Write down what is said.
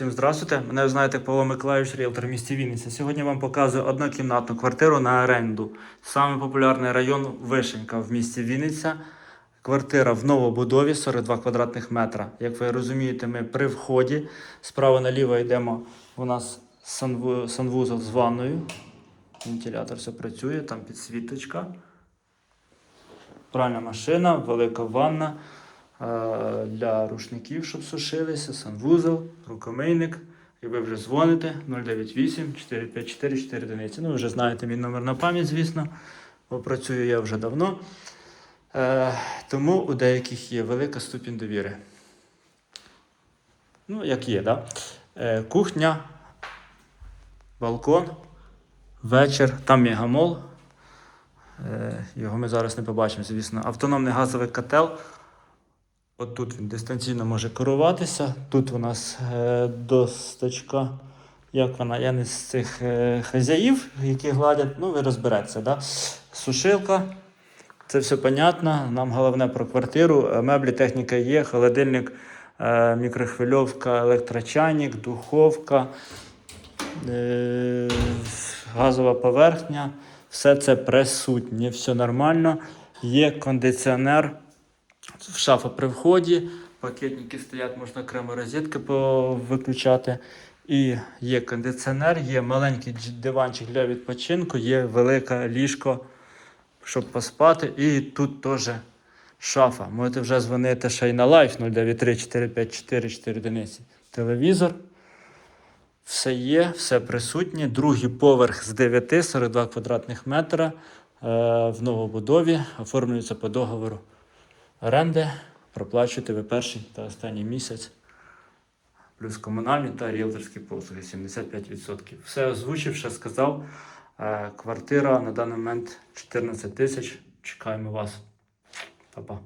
Всім здравствуйте. Мене знаєте Павло Миколаївич, ріелтор в місті Вінниця. Сьогодні вам показую однокімнатну квартиру на оренду. Саме популярний район Вишенька в місті Вінниця. Квартира в новобудові 42 квадратних метра. Як ви розумієте, ми при вході. Справа наліво йдемо. У нас санву- санвузол з ванною. Вентилятор все працює, там підсвіточка. Пральна машина, велика ванна для рушників, щоб сушилися, санвузол, рукомийник. І ви вже дзвоните 098 454 4 одиниці. Ну, ви вже знаєте мій номер на пам'ять, звісно, бо працюю я вже давно. Е, тому у деяких є велика ступінь довіри. Ну, як є, да? Е, кухня, балкон, вечір, там є гамол. Е, Його ми зараз не побачимо, звісно. Автономний газовий котел. От тут він дистанційно може керуватися. Тут у нас е. Як вона? Я не з цих е, хазяїв, які гладять. Ну, ви розберетеся, да? Сушилка. Це все понятно. Нам головне про квартиру. Е, Меблі, техніка є, холодильник, е, мікрохвильовка, електрочайник, духовка, газова поверхня. Все це присутнє, все нормально. Є кондиціонер, шафа при вході, пакетники стоять, можна окремо розетки виключати. І є кондиціонер, є маленький диванчик для відпочинку, є велике ліжко, щоб поспати. І тут теж шафа. Можете вже дзвонити ще й на лайф 093 454 4 Телевізор. Все є, все присутнє. Другий поверх з 9, 42 квадратних метра е, в новобудові. Оформлюється по договору оренди. Проплачуєте ви перший та останній місяць. Плюс комунальні та ріелторські послуги 75%. Все озвучив, ще сказав. Е, Квартира на даний момент 14 тисяч. Чекаємо вас. Па-па.